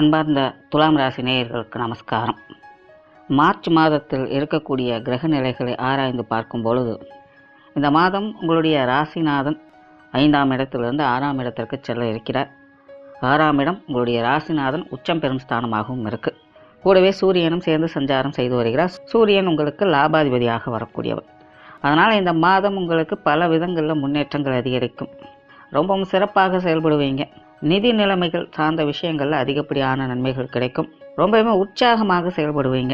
அன்பார்ந்த துலாம் ராசி நேயர்களுக்கு நமஸ்காரம். மார்ச் மாதத்தில் இருக்கக்கூடிய கிரக நிலைகளை ஆராய்ந்து பார்க்கும் பொழுது இந்த மாதம் உங்களுடைய ராசிநாதன் ஐந்தாம் இடத்திலிருந்து ஆறாம் இடத்திற்கு செல்ல இருக்கிறார். ஆறாம் இடம் உங்களுடைய ராசிநாதன் உச்சம் பெறும் ஸ்தானமாகவும் இருக்குது கூடவே சூரியனும் சேர்ந்து சஞ்சாரம் செய்து வருகிறார். சூரியன் உங்களுக்கு லாபாதிபதியாக வரக்கூடியவர். அதனால் இந்த மாதம் உங்களுக்கு பல விதங்களில் முன்னேற்றங்கள் அதிகரிக்கும். ரொம்பவும் சிறப்பாக செயல்படுவீங்க. நிதி நிலைமைகள் சார்ந்த விஷயங்களில் அதிகப்படியான நன்மைகள் கிடைக்கும். ரொம்பவுமே உற்சாகமாக செயல்படுவீங்க.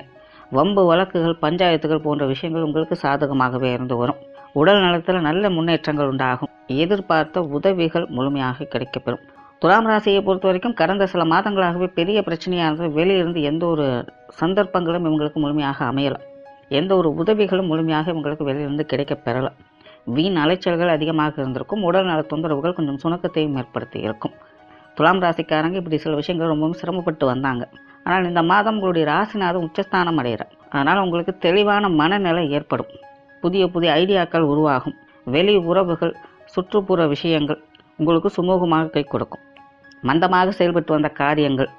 வம்பு வழக்குகள் பஞ்சாயத்துகள் போன்ற விஷயங்கள் உங்களுக்கு சாதகமாகவே இருந்து வரும். உடல் நலத்தில் நல்ல முன்னேற்றங்கள் உண்டாகும். எதிர்பார்த்த உதவிகள் முழுமையாக கிடைக்கப்பெறும். துலாம் ராசியை பொறுத்த வரைக்கும் கடந்த சில மாதங்களாகவே பெரிய பிரச்சனையாக இருந்தது வெளியிருந்து எந்த ஒரு சந்தர்ப்பங்களும் இவங்களுக்கு முழுமையாக அமையலாம் எந்த ஒரு உதவிகளும் முழுமையாக இவங்களுக்கு வெளியிருந்து கிடைக்கப் பெறலாம் வீண் அலைச்சல்கள் அதிகமாக இருந்திருக்கும். உடல் நல தொந்தரவுகள் கொஞ்சம் சுணக்கத்தையும் ஏற்படுத்தி இருக்கும். துலாம் ராசிக்காரங்க இப்படி சில விஷயங்கள் ரொம்பவும் சிரமப்பட்டு வந்தாங்க. ஆனால் இந்த மாதம் உங்களுடைய ராசிநாதம் உச்சஸ்தானம் அடைகிறார். அதனால் உங்களுக்கு தெளிவான மனநிலை ஏற்படும். புதிய புதிய ஐடியாக்கள் உருவாகும். வெளி உறவுகள் சுற்றுப்புற விஷயங்கள் உங்களுக்கு சுமூகமாக கை கொடுக்கும். மந்தமாக செயல்பட்டு வந்த காரியங்கள்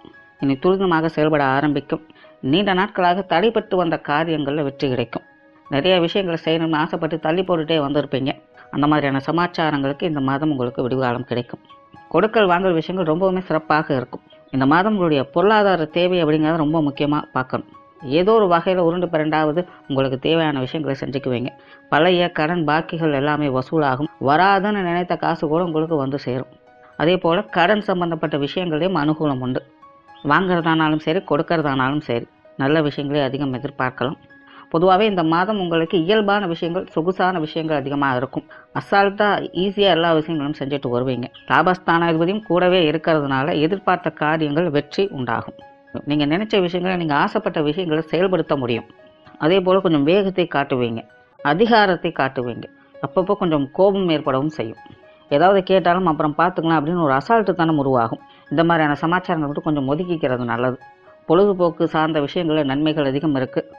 இனி துரிதமாக செயல்பட ஆரம்பிக்கும். நீண்ட நாட்களாக தடைப்பட்டு வந்த காரியங்களில் வெற்றி கிடைக்கும். நிறைய விஷயங்களை செய்யணும்னு ஆசைப்பட்டு தள்ளி போட்டுகிட்டே வந்திருப்பீங்க. அந்த மாதிரியான சமாச்சாரங்களுக்கு இந்த மாதம் உங்களுக்கு விடுகாலம் கிடைக்கும். கொடுக்கல் வாங்கல் விஷயங்கள் ரொம்பவுமே சிறப்பாக இருக்கும். இந்த மாதம் உங்களுடைய பொருளாதார தேவை அப்படிங்கிறத ரொம்ப முக்கியமாக பார்க்கணும். ஏதோ ஒரு வகையில் உருண்டு பிறண்டாவது உங்களுக்கு தேவையான விஷயங்களை செஞ்சுக்குவீங்க. பழைய கடன் பாக்கிகள் எல்லாமே வசூலாகும். வராதுன்னு நினைத்த காசு கூட உங்களுக்கு வந்து சேரும். அதே போல் கடன் சம்பந்தப்பட்ட விஷயங்களையும் அனுகூலம் உண்டு. வாங்குறதானாலும் சரி கொடுக்கறதானாலும் சரி நல்ல விஷயங்களே அதிகம் எதிர்பார்க்கலாம். பொதுவாகவே இந்த மாதம் உங்களுக்கு இயல்பான விஷயங்கள் சொகுசான விஷயங்கள் அதிகமாக இருக்கும். அசால்ட்டாக ஈஸியாக எல்லா விஷயங்களும் செஞ்சுட்டு வருவீங்க. லாபஸ்தானாதிபதியும் கூடவே இருக்கிறதுனால எதிர்பார்த்த காரியங்கள் வெற்றி உண்டாகும். நீங்கள் நினைச்ச விஷயங்களை நீங்கள் ஆசைப்பட்ட விஷயங்களை செயல்படுத்த முடியும். அதே போல் கொஞ்சம் வேகத்தை காட்டுவீங்க. அதிகாரத்தை காட்டுவீங்க. அப்பப்போ கொஞ்சம் கோபம் ஏற்படவும் செய்யும். ஏதாவது கேட்டாலும் அப்புறம் பார்த்துக்கலாம் அப்படின்னு ஒரு அசால்ட்டு தானே உருவாகும். இந்த மாதிரியான சமாச்சாரங்கள் மட்டும் கொஞ்சம் ஒதுக்கிக்கிறது நல்லது. பொழுதுபோக்கு சார்ந்த விஷயங்களில் நன்மைகள் அதிகம் இருக்குது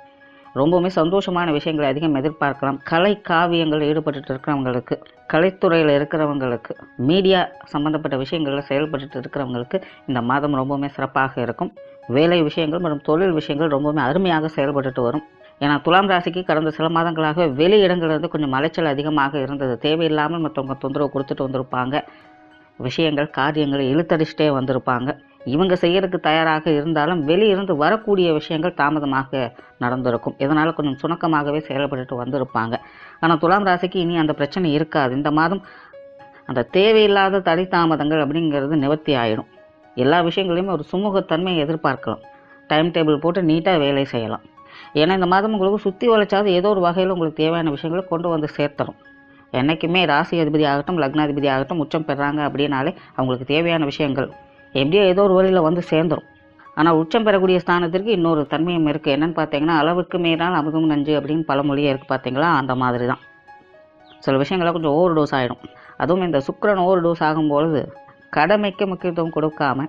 ரொம்பவுமே சந்தோஷமான விஷயங்களை அதிகம் எதிர்பார்க்கலாம். கலை காவியங்களில் ஈடுபட்டு இருக்கிறவங்களுக்கு கலைத்துறையில் இருக்கிறவங்களுக்கு மீடியா சம்மந்தப்பட்ட விஷயங்களில் செயல்பட்டு இருக்கிறவங்களுக்கு இந்த மாதம் ரொம்பவுமே சிறப்பாக இருக்கும். வேலை விஷயங்கள் மற்றும் தொழில் விஷயங்கள் ரொம்பவுமே அருமையாக செயல்பட்டுட்டு வரும். ஏன்னா துலாம் ராசிக்கு கடந்த சில மாதங்களாக வெளி இடங்கள்லேருந்து கொஞ்சம் அலைச்சல் அதிகமாக இருந்தது. தேவையில்லாமல் மற்றவங்க தொந்தரவு கொடுத்துட்டு வந்திருப்பாங்க. விஷயங்கள் காரியங்களை இழுத்தடிச்சிட்டே வந்திருப்பாங்க. இவங்க செய்யறதுக்கு தயாராக இருந்தாலும் வெளியிருந்து வரக்கூடிய விஷயங்கள் தாமதமாக நடந்திருக்கும். இதனால் கொஞ்சம் சுணக்கமாகவே செயல்பட்டு வந்திருப்பாங்க. ஆனால் துலாம் ராசிக்கு இனி அந்த பிரச்சனை இருக்காது. இந்த மாதம் அந்த தேவையில்லாத தடை தாமதங்கள் அப்படிங்கிறது நிவர்த்தி ஆகிடும் எல்லா விஷயங்களையுமே ஒரு சுமூகத்தன்மையை எதிர்பார்க்கலாம். டைம் டேபிள் போட்டு நீட்டாக வேலை செய்யலாம். ஏன்னா இந்த மாதம் உங்களுக்கு சுற்றி வளைச்சாவது ஏதோ ஒரு வகையில் உங்களுக்கு தேவையான விஷயங்களை கொண்டு வந்து சேர்த்தணும் என்றைக்குமே ராசி அதிபதி ஆகட்டும் லக்னாதிபதி ஆகட்டும் உச்சம் பெறாங்க அப்படின்னாலே அவங்களுக்கு தேவையான விஷயங்கள். எப்படியோ ஏதோ ஒரு வழியில் வந்து சேர்ந்துடும் ஆனால் உச்சம் பெறக்கூடிய ஸ்தானத்திற்கு இன்னொரு தன்மையும் இருக்குது என்னென்னு பார்த்தீங்கன்னா அளவுக்கு மீறினால் அமுதம் நஞ்சு அப்படின்னு பழமொழியே இருக்குது பார்த்தீங்களா அந்த மாதிரி தான் சில விஷயங்கள்லாம் கொஞ்சம் ஓவர் டோஸ் ஆகிடும் அதுவும் இந்த சுக்கரன் ஓவர் டோஸ் ஆகும்பொழுது கடமைக்கு முக்கியத்துவம் கொடுக்காம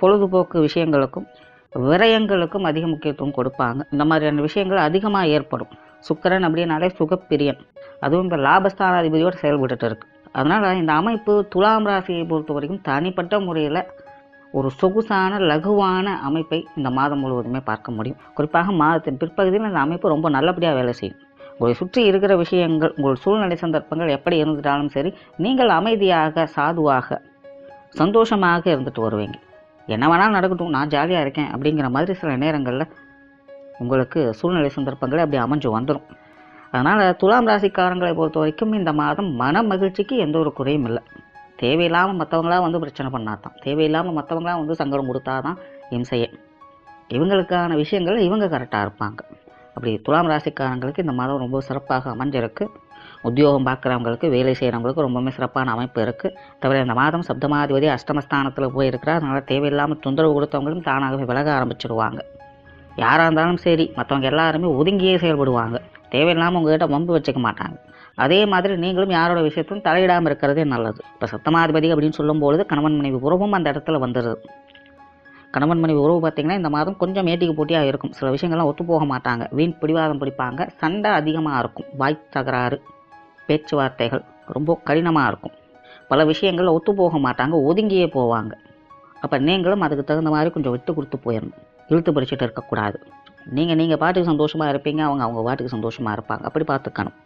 பொழுதுபோக்கு விஷயங்களுக்கும் விரயங்களுக்கும் அதிக முக்கியத்துவம் கொடுப்பாங்க. இந்த மாதிரியான விஷயங்கள் அதிகமாக ஏற்படும். சுக்கரன் அப்படின்னாலே சுகப்பிரியன். அதுவும் இப்போ லாபஸ்தானாதிபதியோடு செயல்பட்டுட்டு இருக்கு அதனால் இந்த அமைப்பு துலாம் ராசியை பொறுத்த வரைக்கும் தனிப்பட்ட முறையில் ஒரு சொகுசான லகுவான அமைப்பை இந்த மாதம் முழுவதுமே பார்க்க முடியும். குறிப்பாக மாதத்தின் பிற்பகுதியில் இந்த அமைப்பு ரொம்ப நல்லபடியாக வேலை செய்யும். உங்களை சுற்றி இருக்கிற விஷயங்கள் உங்கள் சூழ்நிலை சந்தர்ப்பங்கள் எப்படி இருந்துட்டாலும் சரி நீங்கள் அமைதியாக சாதுவாக சந்தோஷமாக இருந்துட்டு வருவீங்க. என்ன வேணாலும் நடக்கட்டும் நான் ஜாலியாக இருக்கேன் அப்படிங்கிற மாதிரி சில நேரங்களில் உங்களுக்கு சூழ்நிலை சந்தர்ப்பங்களே அப்படி அமைஞ்சு வந்துடும் அதனால் துலாம் ராசிக்காரங்களை பொறுத்த வரைக்கும் இந்த மாதம் மன மகிழ்ச்சிக்கு எந்த ஒரு குறையும் இல்லை. தேவையில்லாமல் மற்றவங்களாம் வந்து பிரச்சனை பண்ணாதான். தேவையில்லாமல் மற்றவங்களாம் வந்து சங்கடம் கொடுத்தாதான் இம்சையே இவங்களுக்கான விஷயங்கள் இவங்க கரெக்டாக இருப்பாங்க. அப்படி துலாம் ராசிக்காரங்களுக்கு இந்த மாதம் ரொம்ப சிறப்பாக அமைஞ்சிருக்கு. உத்தியோகம் பார்க்குறவங்களுக்கு வேலை செய்கிறவங்களுக்கு ரொம்பவுமே சிறப்பான அமைப்பு இருக்குது தவிர இந்த மாதம் சப்தமாதிபதி அஷ்டமஸ்தானத்தில் போயிருக்கிறார் அதனால் தேவையில்லாமல் தொந்தரவு கொடுத்தவங்களும் தானாகவே விலக ஆரம்பிச்சிடுவாங்க யாராக இருந்தாலும் சரி மற்றவங்க எல்லாருமே ஒதுங்கியே செயல்படுவாங்க. தேவையில்லாமல் உங்ககிட்ட வம்பு வச்சுக்க மாட்டாங்க. அதே மாதிரி நீங்களும் யாரோட விஷயத்தையும் தலையிடாமல் இருக்கிறதே நல்லது. இப்போ சத்தமாதிபதி அப்படின்னு சொல்லும்பொழுது கணவன் மனைவி உறவும் அந்த இடத்துல வந்துடுது கணவன் மனைவி உறவு பார்த்திங்கன்னா இந்த மாதம் கொஞ்சம் ஏட்டிக்கு போட்டியாக இருக்கும். சில விஷயங்கள்லாம் ஒத்து போக மாட்டாங்க. வீண் பிடிவாதம் பிடிப்பாங்க. சண்டை அதிகமாக இருக்கும். வாய் தகராறு பேச்சுவார்த்தைகள் ரொம்ப கடினமாக இருக்கும். பல விஷயங்கள் ஒத்து போக மாட்டாங்க. ஒதுங்கியே போவாங்க. அப்போ நீங்களும் அதுக்கு தகுந்த மாதிரி கொஞ்சம் விட்டு கொடுத்து போயிடணும். இழுத்து பறிச்சுட்டு இருக்கக்கூடாது. நீங்கள் நீங்கள் பாட்டுக்கு சந்தோஷமாக இருப்பீங்க அவங்க அவங்க பாட்டுக்கு சந்தோஷமாக இருப்பாங்க. அப்படி பார்த்துக்கணும்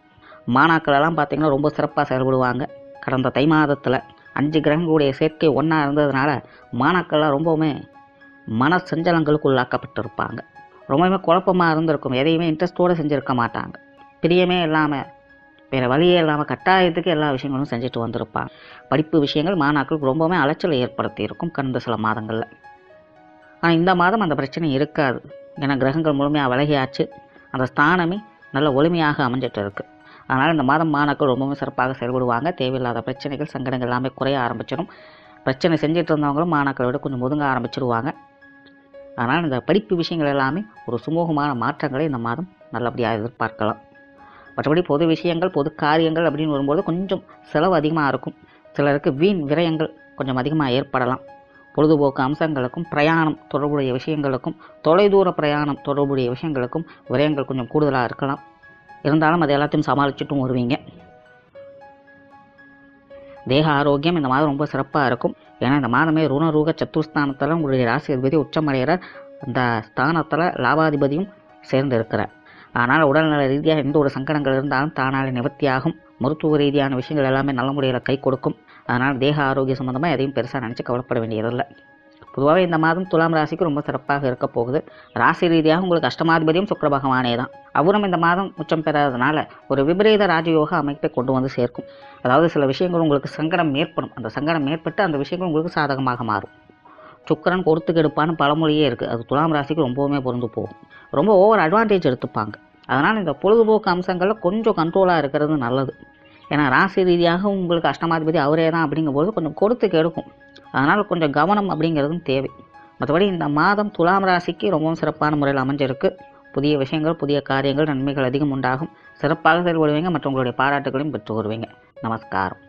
மாணாக்களெல்லாம் பார்த்தீங்கன்னா ரொம்ப சிறப்பாக செயல்படுவாங்க. கடந்த தை மாதத்தில் அஞ்சு கிரகங்களுடைய சேர்க்கை ஒன்றா இருந்ததுனால மாணாக்கள்லாம் ரொம்பவுமே மன சஞ்சலங்களுக்கு உள்ளாக்கப்பட்டிருப்பாங்க ரொம்பவுமே குழப்பமாக இருந்திருக்கும். எதையுமே இன்ட்ரெஸ்ட்டோடு செஞ்சுருக்க மாட்டாங்க. பிரியமே இல்லாமல் வேறு வழியே இல்லாமல் கட்டாயத்துக்கு எல்லா விஷயங்களும் செஞ்சுட்டு வந்திருப்பாங்க. படிப்பு விஷயங்கள் மாணாக்களுக்கு ரொம்பவுமே அலைச்சலை ஏற்படுத்தி இருக்கும் கடந்த சில மாதங்களில். ஆனால் இந்த மாதம் அந்த பிரச்சனை இருக்காது. ஏன்னா கிரகங்கள் முழுமையாக விலகியாச்சு. அந்த ஸ்தானமே நல்ல ஒளிமையாக அமைஞ்சிட்டு இருக்கு அதனால் இந்த மாதம் மாணாக்கள் ரொம்பவும் சிறப்பாக செயல்படுவாங்க. தேவையில்லாத பிரச்சனைகள் சங்கடங்கள் எல்லாமே குறைய ஆரம்பிச்சிடும். பிரச்சனை செஞ்சுட்டு இருந்தவங்களும் மாணாக்களை விட கொஞ்சம் ஒதுங்க ஆரம்பிச்சிடுவாங்க அதனால் இந்த படிப்பு விஷயங்கள் எல்லாமே ஒரு சுமூகமான மாற்றங்களை இந்த மாதம் நல்லபடியாக எதிர்பார்க்கலாம். மற்றபடி பொது விஷயங்கள் பொது காரியங்கள் அப்படின்னு வரும்போது கொஞ்சம் செலவு அதிகமாக இருக்கும். சிலருக்கு வீண் விரயங்கள் கொஞ்சம் அதிகமாக ஏற்படலாம். பொழுதுபோக்கு அம்சங்களுக்கும் பிரயாணம் தொடர்புடைய விஷயங்களுக்கும் தொலைதூர பிரயாணம் தொடர்புடைய விஷயங்களுக்கும் விரயங்கள் கொஞ்சம் கூடுதலாக இருக்கலாம். இருந்தாலும் அதை எல்லாத்தையும் சமாளிச்சுட்டும் வருவீங்க. தேக ஆரோக்கியம் இந்த மாதம் ரொம்ப சிறப்பாக இருக்கும். ஏன்னா இந்த மாதமே ருணரூக சத்துர்ஸ்தானத்தில் உங்களுடைய ராசி அதிபதி உச்சமடைகிற அந்த ஸ்தானத்தில் லாபாதிபதியும் சேர்ந்து இருக்கிறார் ஆனால் உடல்நல ரீதியாக எந்த ஒரு சங்கடங்கள் இருந்தாலும் தானாலே நிவர்த்தியாகும். மருத்துவ ரீதியான விஷயங்கள் எல்லாமே நல்ல முறையில் கை கொடுக்கும். அதனால் தேக ஆரோக்கிய சம்மந்தமாக எதையும் பெருசாக நினச்சி கவலைப்பட வேண்டியதில்லை பொதுவாகவே இந்த மாதம் துலாம் ராசிக்கு ரொம்ப சிறப்பாக இருக்க போகுது. ராசி ரீதியாக உங்களுக்கு அஷ்டமாதிபதியும் சுக்கிர பகவானே தான். அவரும் இந்த மாதம் உச்சம் பெறாததுனால ஒரு விபரீத ராஜயோக அமைப்பை கொண்டு வந்து சேர்க்கும். அதாவது சில விஷயங்கள் உங்களுக்கு சங்கடம் ஏற்படும். அந்த சங்கடம் ஏற்பட்டு அந்த விஷயங்கள் உங்களுக்கு சாதகமாக மாறும். சுக்கரன் கொடுத்து கெடுப்பான்னு பழமொழியே இருக்குது அது துலாம் ராசிக்கு ரொம்பவுமே பொருந்து போகும். ரொம்ப ஓவர் அட்வான்டேஜ் எடுத்துப்பாங்க. அதனால் இந்த பொழுதுபோக்கு அம்சங்களில் கொஞ்சம் கண்ட்ரோலாக இருக்கிறது நல்லது. ஏன்னா ராசி ரீதியாக உங்களுக்கு அஷ்டமாதிபதி அவரே தான் அப்படிங்கும்போது கொஞ்சம் கொடுத்து கெடுக்கும். அதனால் கொஞ்சம் கவனம் அப்படிங்கிறதும் தேவை. மற்றபடி இந்த மாதம் துலாம் ராசிக்கு ரொம்பவும் சிறப்பான முறையில் அமைஞ்சிருக்கு. புதிய விஷயங்கள் புதிய காரியங்கள் நன்மைகள் அதிகம் உண்டாகும். சிறப்பாக செயல்படுவீங்க மற்றவங்களுடைய பாராட்டுகளையும் பெற்று வருவீங்க நமஸ்காரம்.